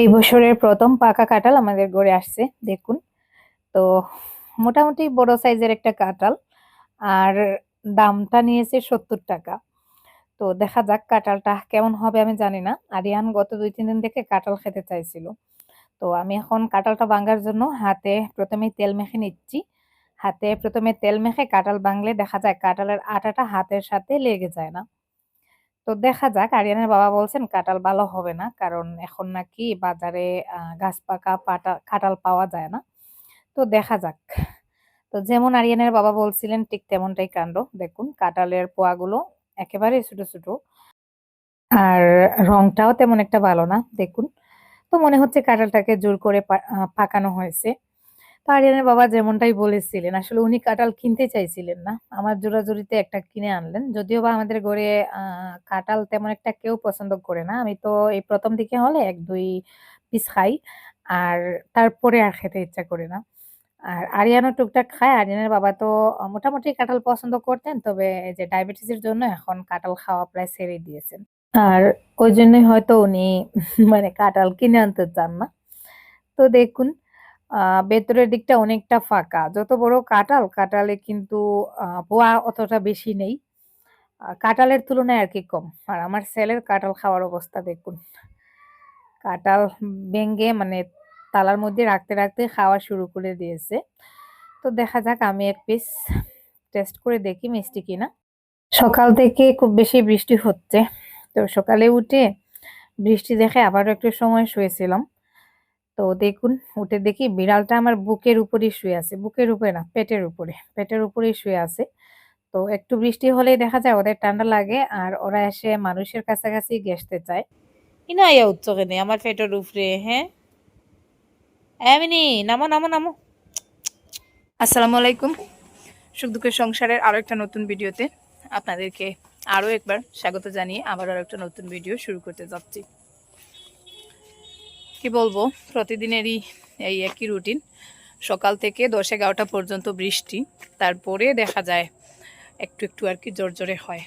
এই বছরের প্রথম পাকা কাঁঠাল আমাদের ঘরে আসছে, দেখুন। তো মোটামুটি বড় সাইজের একটা কাঁঠাল, আর দামটা নিয়েছে সত্তর টাকা। তো দেখা যাক কাঁঠালটা কেমন হবে আমি জানি না। আরিয়ান গত দুই, তিন দিন থেকে কাঁঠাল খেতে চাইছিল। তো আমি এখন কাঁঠালটা ভাঙার জন্য হাতে প্রথমে তেল মেখে নিচ্ছি। হাতে প্রথমে তেল মেখে কাঁঠাল ভাঙলে দেখা যায় কাঁঠালের আটাটা হাতের সাথে লেগে যায় না। তো দেখা যাক। আরিয়ানের বাবা বলছেন, কাঁঠাল ভালো হবে না। কারণ এখন নাকি বাজারে গাছ পাকা পাটা, কাঁঠাল পাওয়া যায় না। তো দেখা যাক। তো যেমন আরিয়ানের বাবা বলছিলেন, ঠিক তেমনটাই কাণ্ড। দেখুন, কাঁঠালের পোয়াগুলো একেবারে ছোট ছোট। আর রংটাও তেমন একটা ভালো না। দেখুন, তো মনে হচ্ছে কাঁঠালটাকে জোর করে পাকানো হয়েছে। তো আরিয়ানের বাবা যেমনটাই বলেছিলেন, আসলে উনি কাঁঠাল কিনতে চাইছিলেন না। আমার জোরাজুরিতে একটা কিনে আনলেন। যদিও বা আমাদের ঘরে কাঁঠাল তেমন একটা কেউ পছন্দ করে না। আমি তো এই প্রথম দিকে হলে এক, দুই পিস খাই, আর তারপরে আর খেতে ইচ্ছা করে না। আর আরিয়ানও টুকটাক খায়। আরিয়ানের বাবা তো মোটামুটি কাঁঠাল পছন্দ করতেন, তবে যে ডায়াবেটিসের জন্য এখন কাঁঠাল খাওয়া প্রায় ছেড়ে দিয়েছেন। আর ওই জন্যই হয়তো উনি মানে কাঁঠাল কিনে আনতে চান না। তো দেখুন ভেতরের দিকটা অনেকটা ফাঁকা। যত বড় কাঁঠাল কাঁঠালে কিন্তু পোয়া অতটা বেশি নেই। আহ, কাঁঠালের তুলনায় আর কি কম। আর আমার ছেলের কাঁঠাল খাওয়ার অবস্থা দেখুন। কাঁঠাল ভেঙে মানে তালার মধ্যে রাখতে রাখতে খাওয়া শুরু করে দিয়েছে। তো দেখা যাক আমি এক পিস টেস্ট করে দেখি মিষ্টি কিনা। সকাল থেকে খুব বেশি বৃষ্টি হচ্ছে। তো সকালে উঠে বৃষ্টি দেখে আবারও একটু সময় শুয়েছিলাম। তো দেখুন উঠে দেখি বিড়ালটা আমার বুকের উপরেই শুয়ে আছে বুকের উপরে না পেটের উপরে পেটের উপরেই শুয়ে আছে। তো একটু বৃষ্টি হলেই দেখা যায় ওদের ঠান্ডা লাগে আর ওরা এসে মানুষের কাছাকাছি ঘেঁষতে চায়। ইনা ইয়া উঠছো নেই আমার পেটের উপরে হ্যাঁ? এমনি নামো নামো নামো। আসসালামু আলাইকুম। সুখ দুঃখের সংসারের আরও একটা নতুন ভিডিওতে আপনাদেরকে আরও একবার স্বাগত জানিয়ে আবার আরও একটা নতুন ভিডিও শুরু করতে যাচ্ছি। কি বলব, প্রতিদিনেরই এই একই রুটিন সকাল থেকে দশ এগারোটা পর্যন্ত বৃষ্টি, তারপরে দেখা যায় একটু একটু আর কি জোর হয়।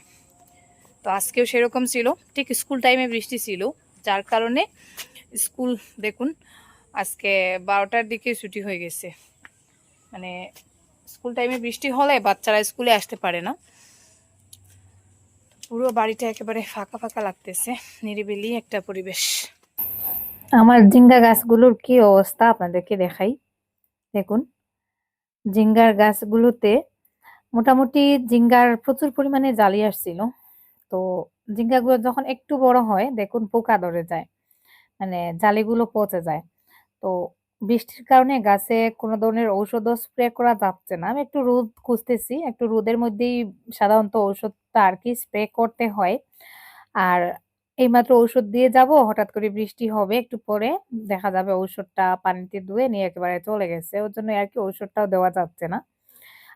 তো আজকেও সেরকম ছিল, ঠিক স্কুল টাইমে বৃষ্টি ছিল, যার কারণে স্কুল দেখুন, আজকে বারোটার দিকে ছুটি হয়ে গেছে। মানে স্কুল টাইমে বৃষ্টি হলে বাচ্চারা স্কুলে আসতে পারে না। পুরো বাড়িটা একেবারে ফাঁকা ফাঁকা লাগতেছে, নিরিবিলি একটা পরিবেশ। আমার জিঙ্গা গাছগুলোর কি অবস্থা আপনাদেরকে দেখাই। দেখুন জিঙ্গার গাছগুলোতে মোটামুটি জিঙ্গার প্রচুর পরিমাণে জালি আসছিল। তো জিঙ্গাগুলো যখন একটু বড় হয়, দেখুন পোকা ধরে যায় মানে জালিগুলো পচে যায়। তো বৃষ্টির কারণে গাছে কোনো ধরনের ঔষধও স্প্রে করা যাচ্ছে না। আমি একটু রোদ খুঁজতেছি, একটু রোদের মধ্যেই সাধারণত ঔষধটা আর কি স্প্রে করতে হয়। আর এইমাত্র ঔষধ দিয়ে যাব, হঠাৎ করে বৃষ্টি হবে, একটু পরে দেখা যাবে ঔষধটা পানিতে ধুয়ে নিয়ে একেবারে চলে গেছে, ওর জন্য আর কি ঔষধটাও দেওয়া যাচ্ছে না।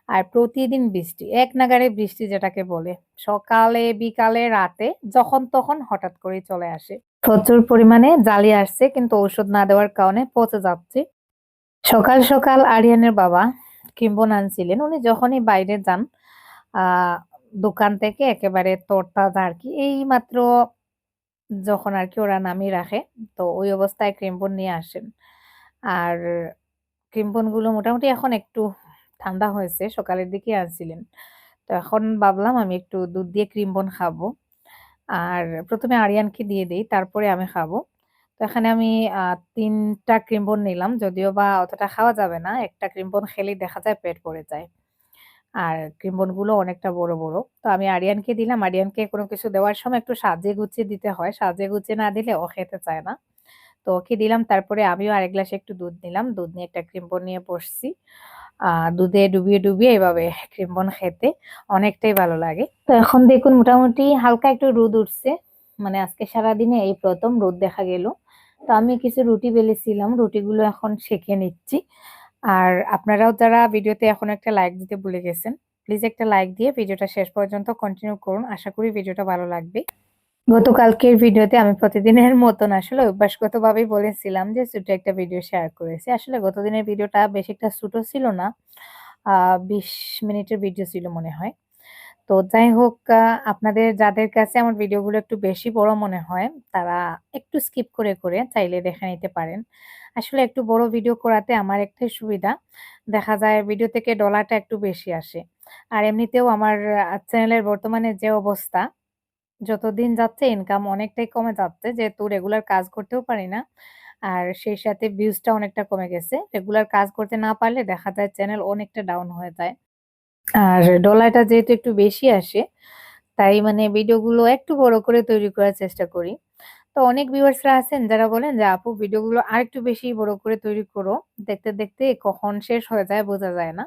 আর প্রতিদিন বৃষ্টি, এক নাগাড়ে বৃষ্টি যেটাকে বলে, সকালে, বিকালে, রাতে, যখন তখন হঠাৎ করে চলে আসে। প্রচুর পরিমাণে জালি আসছে, কিন্তু ঔষধ না দেওয়ার কারণে পচে যাচ্ছে। সকাল সকাল আরিয়ানের বাবা কিম্বন আনছিলেন উনি যখনই বাইরে যান দোকান থেকে একেবারে তরতাজা আর কি এই মাত্র যখন আর কি ওরা নামিয়ে রাখে, তো ওই অবস্থায় ক্রিমবন নিয়ে আসেন। আর ক্রিমবনগুলো মোটামুটি এখন একটু ঠান্ডা হয়েছে, সকালের দিকে আসছিলেন তো এখন ভাবলাম আমি একটু দুধ দিয়ে ক্রিমবন খাব। আর প্রথমে আরিয়ানকে দিয়ে দিই, তারপরে আমি খাব। তো এখানে আমি তিনটা ক্রিমবন নিলাম, যদিও বা অতটা খাওয়া যাবে না, একটা ক্রিমবন খেলেই দেখা যায় পেট পড়ে যায়। আর ক্রিমবনগুলো অনেকটা বড় বড়। তো আমি আরিয়ানকে দিলাম। আরিয়ানকে কোনো কিছু দেওয়ার সময় একটু সাজিয়ে গুছিয়ে দিতে হয়। সাজিয়ে গুছিয়ে না দিলে ও খেতে চায় না। তো ওকে দিলাম। তারপরে আমিও আরেক গ্লাসে একটু দুধ নিলাম। দুধ নিয়ে একটা ক্রিমবন নিয়ে বসছি। দুধে ডুবিয়ে ডুবিয়ে এভাবে ক্রিমবন খেতে অনেকটাই ভালো লাগে। তো এখন দেখুন, মোটামুটি হালকা একটু রোদ উঠছে। মানে আজকে সারাদিনে এই প্রথম রোদ দেখা গেল। তো আমি কিছু রুটি বেলেছিলাম। রুটিগুলো এখন সেঁকে নিচ্ছি। আর আপনারাও যারা ভিডিওতে এখন একটা লাইক দিতে ভুলে গেছেন প্লিজ একটা লাইক দিয়ে ভিডিওটা শেষ পর্যন্ত কন্টিনিউ করুন। আশা করি ভিডিওটা ভালো লাগবে। গতকালকের ভিডিওতে আমি প্রতিদিনের মতন আসলে অভ্যাসগতভাবেই বলেছিলাম যে ছোট একটা ভিডিও শেয়ার করেছি। আসলে গতদিনের ভিডিওটা বেশ একটা ছোট ছিল না বিশ মিনিটের ভিডিও ছিল মনে হয়। তো যাই হোক আপনাদের যাদের কাছে আমার ভিডিওগুলো একটু বেশি বড় মনে হয়, তারা একটু স্কিপ করে, করে চাইলে দেখে নিতে পারেন। আসলে একটু বড় ভিডিও করাতে আমার একটাই সুবিধা। দেখা যায় ভিডিও থেকে ডলারটা একটু বেশি আসে। আর এমনিতেও আমার চ্যানেলের বর্তমানে যে অবস্থা, যতদিন যাচ্ছে ইনকাম অনেকটাই কমে যাচ্ছে। যেহেতু রেগুলার কাজ করতেও পারি না। আর সেই সাথে ভিউজটা অনেকটা কমে গেছে। রেগুলার কাজ করতে না পারলে দেখা যায় চ্যানেল অনেকটা ডাউন হয়ে যায়। আর ডলারটা যেহেতু একটু বেশি আসে, তাই মানে ভিডিওগুলো একটু বড় করে তৈরি করার চেষ্টা করি। তো অনেক ভিউয়ার্সরা আছেন যারা বলেন যে, "আপু ভিডিওগুলো আরেকটু বেশি বড় করে তৈরি করো। দেখতে, দেখতে কখন শেষ হয়ে যায় বোঝা যায় না।"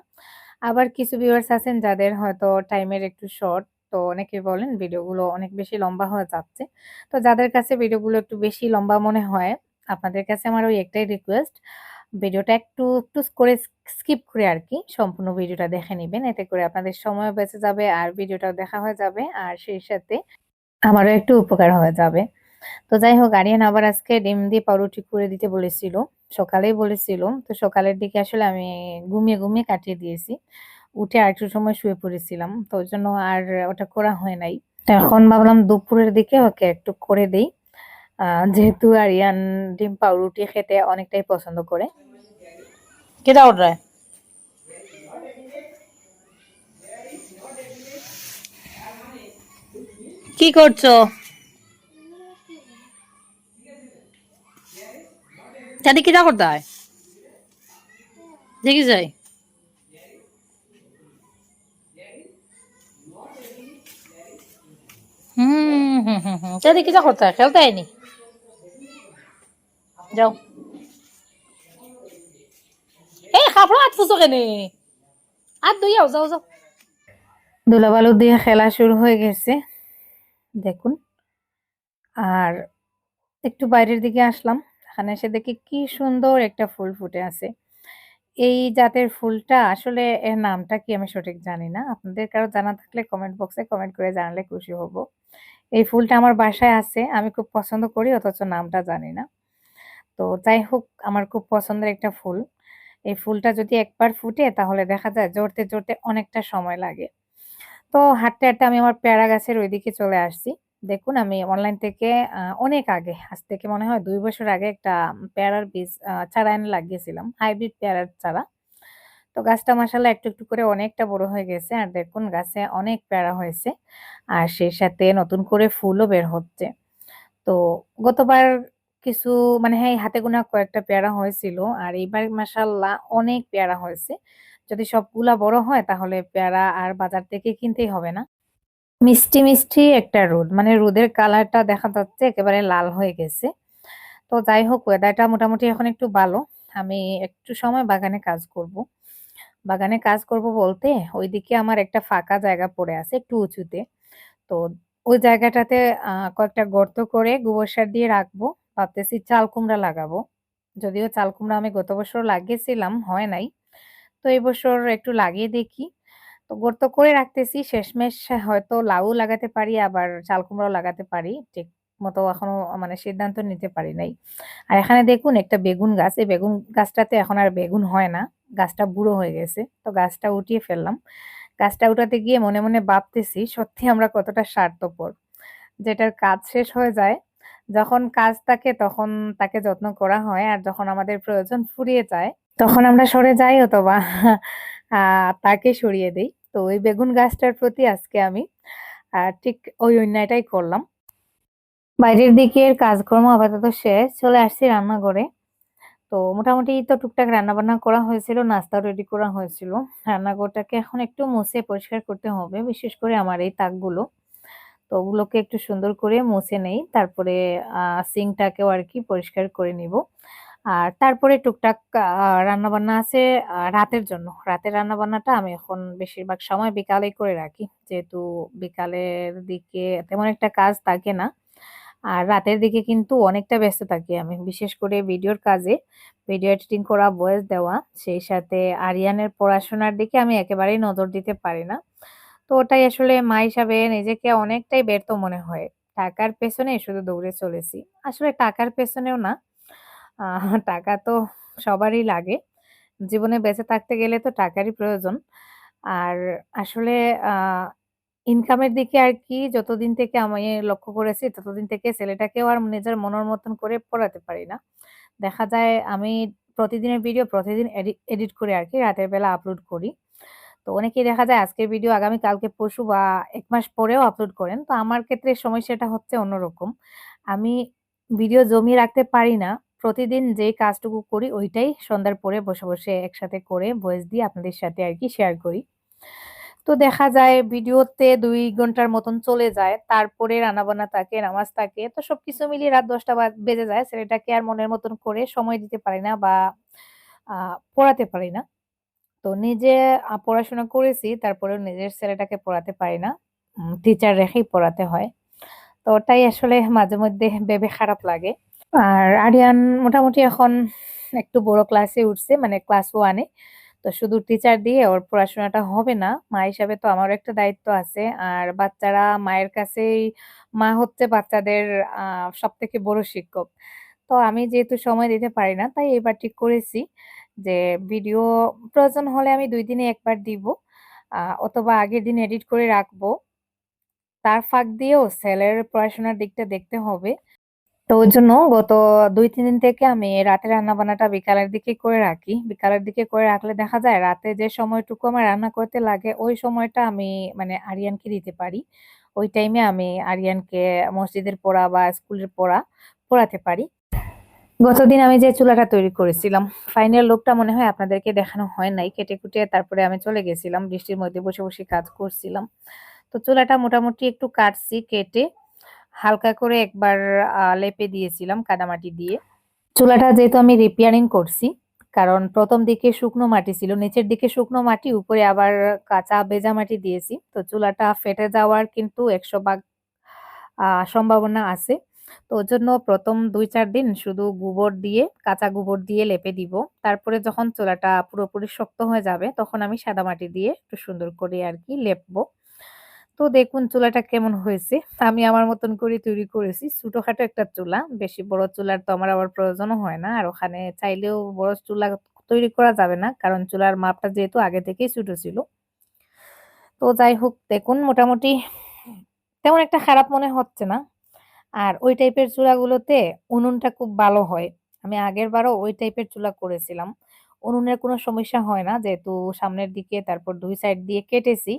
আবার কিছু ভিউয়ার্স আছেন যাদের হয়তো টাইমের একটু শর্ট। তো অনেকে বলেন ভিডিওগুলো অনেক বেশি লম্বা হয়ে যাচ্ছে। তো যাদের কাছে ভিডিওগুলো একটু বেশি লম্বা মনে হয়, আপনাদের কাছে আমার ওই একটাই রিকোয়েস্ট, ভিডিওটা একটু, একটু করে স্কিপ করে আর কি সম্পূর্ণ ভিডিওটা দেখে নিবেন। এতে করে আপনাদের সময়ও বেঁচে যাবে আর ভিডিওটাও দেখা হয়ে যাবে। আর সেই সাথে আমারও একটু উপকার হয়ে যাবে। তো যাই হোক আরিয়ান আবার আজকে ডিম দিয়ে পাউরুটি করে দিতে বলেছিল। সকালেই বলেছিল। তো সকালের দিকে আসলে আমি ঘুমিয়ে, ঘুমিয়ে কাটিয়ে দিয়েছি। উঠে আরেকটু সময় শুয়ে পড়েছিলাম। তো ওই জন্য আর ওটা করা হয় নাই। এখন ভাবলাম দুপুরের দিকে ওকে একটু করে দেই। যেহেতু আরিয়ান ডিম পাউরুটি খেতে অনেকটাই পছন্দ করে। কেটা অর্ডার? কি করছ? দাদি কিডা করতায়? দেখি যাই। হুম, হুম, হুম, হুম। দাদি কিডা করতায়? খেলতে আইনি। যাও। এই কাপড় হাত ফুসো কেনে? হাত ধুইয়াও যাও যাও। ধুলাবালু দিয়ে খেলা শুরু হয়ে গেছে। দেখুন। আর একটু বাইরের দিকে আসলাম। এখানে এসে দেখি কি সুন্দর একটা ফুল ফুটে আছে। এই জাতের ফুলটা আসলে এর নামটা কি আমি সঠিক জানি না। আপনাদের কারও জানা থাকলে কমেন্ট বক্সে কমেন্ট করে জানালে খুশি হব। এই ফুলটা আমার বাসায় আছে। আমি খুব পছন্দ করি, অথচ নামটা জানি না। তো যাই হোক আমার খুব পছন্দের একটা ফুল। এই ফুলটা যদি একবার ফুটে তাহলে দেখা যায় জড়তে, জড়তে অনেকটা সময় লাগে। তো হাঁটতে, হাঁটতে আমি আমার পেয়ারা গাছের ওইদিকে চলে আসছি। দেখুন আমি অনলাইন থেকে অনেক আগে, আজ থেকে মনে হয় দুই বছর আগে একটা পেয়ারার বীজ চারা এনে লাগিয়েছিলাম। হাইব্রিড পেয়ারার চারা। তো গাছটা মাশাআল্লাহ একটু, একটু করে অনেকটা বড় হয়ে গেছে। আর দেখুন গাছে অনেক পেয়ারা হয়েছে। আর সেই সাথে নতুন করে ফুলও বের হচ্ছে। তো গতবার কিছু মানে হ্যাঁ, হাতে গোনা কয়েকটা পেয়ারা হয়েছিল। আর এইবার মাশাআল্লাহ অনেক পেয়ারা হয়েছে। যদি সবগুলা বড় হয় তাহলে পেয়ারা আর বাজার থেকে কিনতেই হবে না। মিষ্টি, মিষ্টি একটা রোদ। মানে রোদের কালারটা দেখা যাচ্ছে একেবারে লাল হয়ে গেছে। তো যাই হোক ওয়েদারটা মোটামুটি এখন একটু ভালো। আমি একটু সময় বাগানে কাজ করব। বাগানে কাজ করব বলতে ওইদিকে আমার একটা ফাঁকা জায়গা পড়ে আছে একটু উঁচুতে। তো ওই জায়গাটাতে কয়েকটা গর্ত করে গোবর সার দিয়ে রাখব। ভাবতেছি চাল কুমড়া লাগাবো। যদিও চাল কুমড়া আমি গত বছর লাগিয়েছিলাম, হয় নাই। তো এই বছর একটু লাগিয়ে দেখি। তো গর্ত করে রাখতেছি শেষমেশ হয়তো লাউ লাগাতে পারি আবার চাল কুমড়াও লাগাতে পারি। ঠিক মতো এখনও মানে সিদ্ধান্ত নিতে পারি নাই। আর এখানে দেখুন একটা বেগুন গাছ। এই বেগুন গাছটাতে এখন আর বেগুন হয় না। গাছটা বুড়ো হয়ে গেছে। তো গাছটা উঠিয়ে ফেললাম। গাছটা উঠাতে গিয়ে মনে, মনে ভাবতেছি সত্যি আমরা কতটা স্বার্থপর। যেটার কাজ শেষ হয়ে যায়, যখন কাজ থাকে তখন তাকে যত্ন করা হয় আর যখন আমাদের প্রয়োজন ফুরিয়ে যায়, তখন আমরা সরে যাই অথবা তাকে সরিয়ে দেই। তো ওই বেগুন গাছটার প্রতি আজকে আমি ঠিক ওই অন্যায়টাই করলাম। বাইরের দিকের কাজকর্ম আপাতত শেষ। চলে আসছি রান্নাঘরে। তো মোটামুটি তো টুকটাক রান্নাবান্না করা হয়েছিল, নাস্তাও রেডি করা হয়েছিল। রান্নাঘরটাকে এখন একটু মুছে পরিষ্কার করতে হবে। বিশেষ করে আমার এই তাকগুলো। তো ওগুলোকে একটু সুন্দর করে মুছে নেই। তারপরে সিংটাকেও আর কি পরিষ্কার করে নিব। আর তারপরে টুকটাক রান্নাবান্না আছে রাতের জন্য। রাতের রান্নাবান্নাটা আমি এখন বেশিরভাগ সময় বিকালেই করে রাখি। যেহেতু বিকালের দিকে তেমন একটা কাজ থাকে না। আর রাতের দিকে কিন্তু অনেকটা ব্যস্ত থাকি আমি। বিশেষ করে ভিডিওর কাজে, ভিডিও এডিটিং করা, ভয়েস দেওয়া, সেই সাথে আরিয়ানের পড়াশোনার দিকে আমি একেবারেই নজর দিতে পারি না। তো ওটাই আসলে মা হিসাবে নিজেকে অনেকটাই ব্যর্থ মনে হয়। টাকার পেছনে শুধু দৌড়ে চলেছি। আসলে টাকার পেছনেও না। টাকা তো সবারই লাগে। জীবনে বেঁচে থাকতে গেলে তো টাকারই প্রয়োজন। আর আসলে ইনকামের দিকে আর কি যতদিন থেকে আমি লক্ষ্য করেছি, ততদিন থেকে ছেলেটাকেও আর নিজের মনের মতন করে পড়াতে পারি না। দেখা যায় আমি প্রতিদিনের ভিডিও প্রতিদিন এডি, এডিট করে আর কি রাতের বেলা আপলোড করি। তো অনেকেই দেখা যায় আজকের ভিডিও আগামী কালকে পরশু বা এক মাস পরেও আপলোড করেন। তো আমার ক্ষেত্রে সমস্যাটা হচ্ছে অন্যরকম। আমি ভিডিও জমিয়ে রাখতে পারি না। প্রতিদিন যেই কাজটুকু করি ওইটাই সন্ধ্যার পরে বসে, বসে একসাথে করে ভয়েস দিয়ে আপনাদের সাথে আর কি শেয়ার করি। তো দেখা যায় ভিডিওতে দুই ঘণ্টার মতন চলে যায়। তারপরে রান্নাবান্না থাকে, নামাজ থাকে। তো সবকিছু মিলিয়ে রাত ১০টা বা বেজে যায়। ছেলেটাকে আর মনের মতন করে সময় দিতে পারি না বা পড়াতে পারি না। তো নিজে পড়াশোনা করেছি, তারপরেও নিজের ছেলেটাকে পড়াতে পারি না। টিচার রেখেই পড়াতে হয়। তো ওটাই আসলে মাঝে মধ্যে ভেবে খারাপ লাগে। আর আরিয়ান মোটামুটি এখন একটু বড় ক্লাসে উঠছে মানে ক্লাস ওয়ানে তো শুধু টিচার দিয়ে ওর পড়াশোনাটা হবে না। মা হিসাবে তো আমারও একটা দায়িত্ব আছে। আর বাচ্চারা মায়ের কাছেই মা হচ্ছে বাচ্চাদের সব থেকে বড় শিক্ষক। তো আমি যেহেতু সময় দিতে পারি না, তাই এবার ঠিক করেছি যে ভিডিও প্রয়োজন হলে আমি দুই দিনে একবার দিব। অথবা আগের দিন এডিট করে রাখব। তার ফাঁক দিয়েও ছেলের পড়াশোনার দিকটা দেখতে হবে। তো ওই জন্য গত ২-৩ দিন থেকে আমি রাতের রান্নাবান্নাটা বিকালের দিকে করে রাখি। বিকালের দিকে করে রাখলে দেখা যায় রাতে যে সময়টুকু আমার রান্না করতে লাগে, ওই সময়টা আমি মানে আরিয়ানকে দিতে পারি। ওই টাইমে আমি আরিয়ানকে মসজিদের পড়া বা স্কুলের পড়া, পড়াতে পারি। গতদিন আমি যে চুলাটা তৈরি করেছিলাম, ফাইনাল লোকটা মনে হয় আপনাদেরকে দেখানো হয় নাই। কেটে-কুটে তারপরে আমি চলে গেছিলাম। বৃষ্টির মধ্যে বসে, বসে কাজ করছিলাম। তো চুলাটা মোটামুটি একটু কাটছি, কেটে হালকা করে একবার লেপে দিয়েছিলাম কাদামাটি দিয়ে। চুলাটা যেহেতু আমি রিপেয়ারিং করছি, কারণ প্রথম দিকে শুকনো মাটি ছিল। নিচের দিকে শুকনো মাটি, উপরে আবার কাঁচা ভেজা মাটি দিয়েছি। তো চুলাটা ফেটে যাওয়ার কিন্তু ১০০ ভাগ সম্ভাবনা আছে। তো ওর জন্য ১ম ২-৪ দিন শুধু গোবর দিয়ে, কাঁচা গোবর দিয়ে লেপে দিব। তারপরে যখন চুলাটা পুরোপুরি শক্ত হয়ে যাবে তখন আমি সাদা মাটি দিয়ে একটু সুন্দর করে আর কি লেপবো। তো দেখুন চুলাটা কেমন হয়েছে। আমি আমার মতন করে তৈরি করেছি। ছোটখাটো একটা চুলা। বেশি বড় চুলার তো আমার আবার প্রয়োজনও হয় না। আর ওখানে চাইলেও বড় চুলা তৈরি করা যাবে না। কারণ চুলার মাপটা যেহেতু আগে থেকেই ছোট ছিল। তো যাই হোক দেখুন মোটামুটি তেমন একটা খারাপ মনে হচ্ছে না। আর ওই টাইপের চুলাগুলোতে উনুনটা খুব ভালো হয়। আমি আগেরবারও ওই টাইপের চুলা করেছিলাম। উনুনের কোনো সমস্যা হয় না, যেহেতু সামনের দিকে, তারপর দুই সাইড দিয়ে কেটেছি।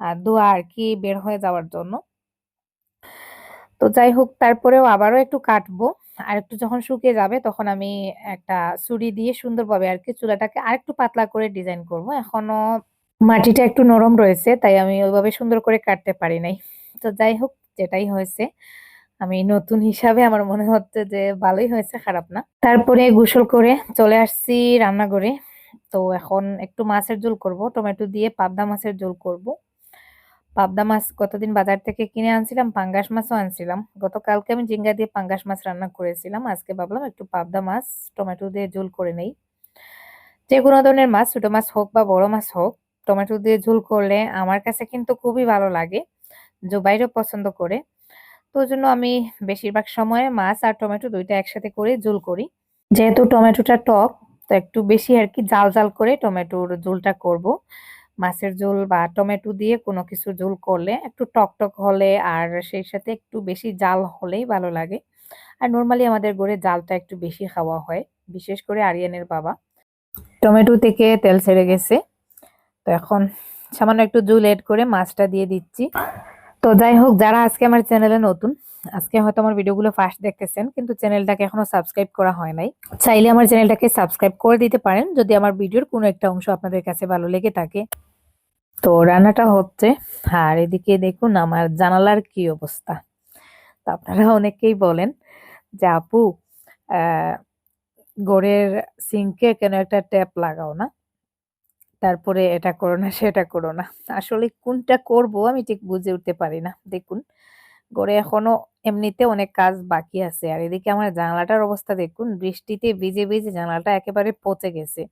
আ আর কি বের হয়ে যাওয়ার জন্য। তো যাই হোক, তারপরেও আবারও একটু কাটবো। আর একটু যখন শুকিয়ে যাবে, তখন আমি একটা ছুরি দিয়ে সুন্দরভাবে আর কি চুলাটাকে আরেকটু পাতলা করে ডিজাইন করব। এখনও মাটিটা একটু নরম রয়েছে, তাই আমি ওইভাবে সুন্দর করে কাটতে পারি নাই। তো যাই হোক, যেটাই হয়েছে আমি নতুন হিসাবে আমার মনে হচ্ছে যে ভালোই হয়েছে, খারাপ না। তারপরে গোসল করে চলে আসছি রান্নাঘরে। তো এখন একটু মাছের ঝোল করব। টমেটো দিয়ে পাবদা মাছের ঝোল করব। পাবদা মাছ গতদিন বাজার থেকে কিনে আনছিলাম, পাঙ্গাস মাছও আনছিলাম। গতকালকে আমি জিঙ্গা দিয়ে পাঙ্গাস মাছ রান্না করেছিলাম। আজকে ভাবলাম একটু পাবদা মাছ টমেটো দিয়ে ঝোল করে নেই। যেকোনো ধরনের মাছ, ছোট মাছ হোক বা বড় মাছ হোক, টমেটো দিয়ে ঝোল করলে আমার কাছে কিন্তু খুবই ভালো লাগে। জোবাইরও পছন্দ করে। তো জন্য আমি বেশিরভাগ সময় মাছ আর টমেটো দুইটা একসাথে করে ঝোল করি। যেহেতু টমেটোটা টক তো একটু বেশি আর কি জাল, জাল করে টমেটোর ঝোলটা করব। মাছের ঝোল বা টমেটো দিয়ে কোনো কিছুর ঝোল করলে একটু টক, টক হলে আর সেই সাথে একটু বেশি জাল হলেই ভালো লাগে। আর নরমালি আমাদের ঘরে জালটা একটু বেশি খাওয়া হয়। বিশেষ করে আরিয়ানের বাবা। টমেটো থেকে তেল ছেড়ে গেছে। তো এখন সামান্য একটু ঝোল এড করে মাছটা দিয়ে দিচ্ছি। তো যাই হোক যারা আজকে আমার চ্যানেলে নতুন, আজকে হয়তো আমার ভিডিওগুলো ফার্স্ট দেখতেছেন কিন্তু চ্যানেলটাকে এখনও সাবস্ক্রাইব করা হয় নাই। চাইলে আমার চ্যানেলটাকে সাবস্ক্রাইব করে দিতে পারেন যদি আমার ভিডিওর কোনো একটা অংশ আপনাদের কাছে ভালো লেগে থাকে। তো রান্নাটা হচ্ছে আর এদিকে দেখুন আমার জানালার কি অবস্থা। তো আপনারা অনেকেই বলেন যে আপু ঘরের সিঙ্কে কেন একটা ট্যাপ লাগাও না? তারপরে এটা করো না, সেটা করো না। আসলে কোনটা করব আমি ঠিক বুঝে উঠতে পারি না। দেখুন ঘরে এখনও এমনিতে অনেক কাজ বাকি আছে। আর এদিকে আমার জানালাটার অবস্থা দেখুন বৃষ্টিতে ভিজে, ভিজে জানালাটা একেবারে পচে গেছে।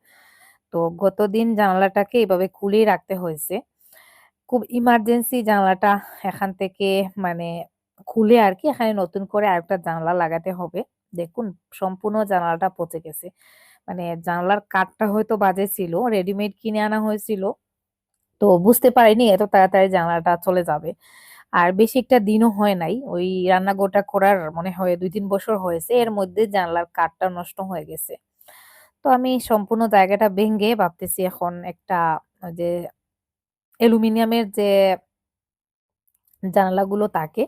তো গতদিন জানালাটাকে এভাবে খুলেই রাখতে হয়েছে। খুব ইমার্জেন্সি জানালাটা এখান থেকে মানে খুলে আর কি এখানে নতুন করে আরেকটা জানালা লাগাতে হবে। দেখুন সম্পূর্ণ জানালাটা পচে গেছে। মানে জানালার কাঠটা হয়তো বাজে ছিল, রেডিমেড কিনে আনা হয়েছিল। তো বুঝতে পারিনি এত তাড়াতাড়ি জানালাটা চলে যাবে। আর বেশি একটা দিনও হয় নাই ওই রান্নাঘরটা করার মনে হয় দুই তিন বছর হয়েছে এর মধ্যে জানলার কাঠটা নষ্ট হয়ে গেছে। তো আমি সম্পূর্ণ জায়গাটা ভেঙে ভাবতেছি এখন একটা যে অ্যালুমিনিয়ামের যে জানালাগুলো থাকে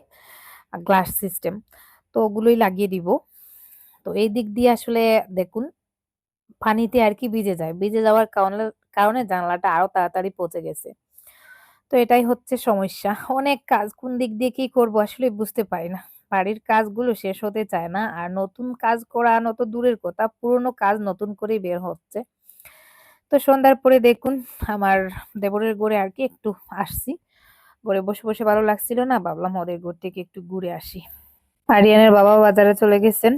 গ্লাস সিস্টেম তো ওগুলোই লাগিয়ে দিব। তো এই দিক দিয়ে আসলে দেখুন পানিতে আর কি ভিজে যায়। ভিজে যাওয়ার কারণে কারণে জানলাটা আরও তাড়াতাড়ি পচে গেছে। তো এটাই হচ্ছে সমস্যা। অনেক কাজ, কোন দিক দিয়ে কি করব আসলে বুঝতে পারি না। বাড়ির কাজগুলো শেষ হতে চায় না, আর নতুন কাজ করানো তো দূরের কথা, পুরনো কাজ নতুন করেই বের হচ্ছে। তো সন্ধ্যার পরে দেখুন, আমার দেবরের ঘরে আর কি একটু আসছি। ঘরে বসে বসে ভালো লাগছিল না, ভাবলাম ওদের ঘর থেকে একটু ঘুরে আসি। আরিয়ানের বাবা বাজারে চলে গেছেন।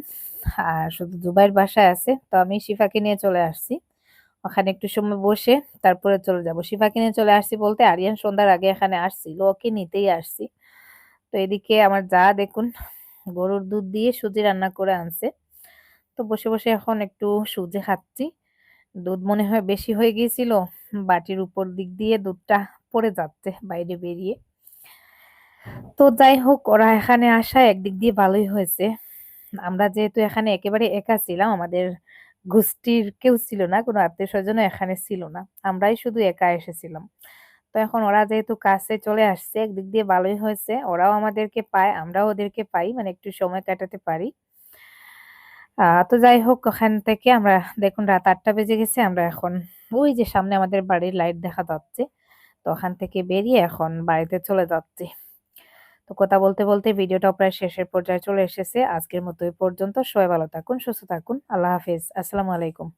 আর শুধু দুবাইয়ের বাসায় আছে, তো আমি শিফাকে নিয়ে চলে আসছি। ওখানে একটু সময় বসে তারপরে চলে যাব। শিফাকে নিয়ে চলে আসছি বলতে আরিয়ান সন্ধ্যার আগে এখানে আসছিল, ওকে নিতেই আসছি। তো এদিকে আমার যা দেখুন, গরুর দুধ দিয়ে সুজি রান্না করে আনছে। তো বসে বসে এখন একটু সুজি খাচ্ছি। দুধ মনে হয় বেশি হয়ে গিয়েছিল, বাটির উপর দিক দিয়ে দুধটা পড়ে যাচ্ছে বাইরে বেরিয়ে। তো যাই হোক, ওরা এখানে আসা একদিক দিয়ে ভালোই হয়েছে। আমরা যেহেতু এখানে একেবারে একা ছিলাম, আমাদের গোষ্ঠীর কেউ ছিল না, কোনো আত্মীয় স্বজনও এখানে ছিল না। আমরাই শুধু একা এসেছিলাম। তো এখন ওরা যেহেতু কাছে চলে আসছে, একদিক দিয়ে ভালোই হয়েছে, ওরাও আমাদেরকে পায়, আমরাও ওদেরকে পাই মানে একটু সময় কাটাতে পারি। তো যাই হোক, ওখান থেকে আমরা দেখুন রাত আটটা বেজে গেছে, আমরা এখন ওই যে সামনে আমাদের বাড়ির লাইট দেখা যাচ্ছে, তো ওখান থেকে বেরিয়ে এখন বাড়িতে চলে যাচ্ছি। তো কথা বলতে বলতে ভিডিওটা প্রায় শেষের পর্যায়ে চলে এসেছে। আজকের মতো এই পর্যন্ত। সবাই ভালো থাকুন, সুস্থ থাকুন। আল্লাহ হাফিজ। আসসালামু আলাইকুম।